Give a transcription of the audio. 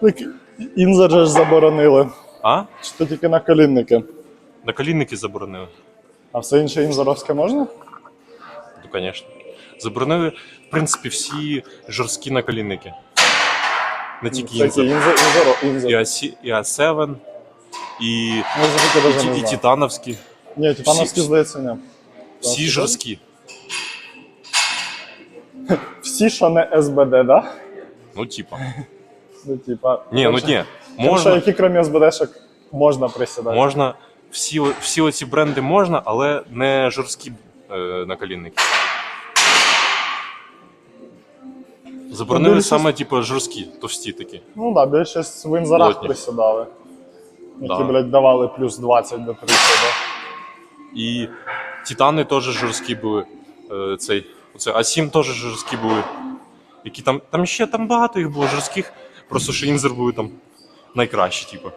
Так, інзер же ж заборонили. А? Чи то тільки на колінники. Наколінники заборонили. А все інше інзеровське можна? Ну, звісно. Заборонили, в принципі, всі жорсткі наколінники. Не тільки інзер. інзер, інзер. І, А7, і А7, і, Ну, і, даже не і знаю. титановські. Ні, титановські, всі- здається, ні. Всі жорсткі. Всі, що не СБД, да? Ну, типа. Ну, типа. Ні, ну ні. Можна... Можна, які крім СБДшок можна присідати? можна всі, о- всі оці бренди можна, але не жорсткі е, наколінники. Заборонили більшість- саме, типу, жорсткі, товсті такі. Ну так, да, більшість в інзерах Плотні. присідали. Які, Да. блядь, давали плюс 20 до 30. І Титани теж жорсткі були. Е, цей, оце, А7 теж жорсткі були. Які там, там ще там багато їх було жорстких, просто що їм зробили там найкращі, типу.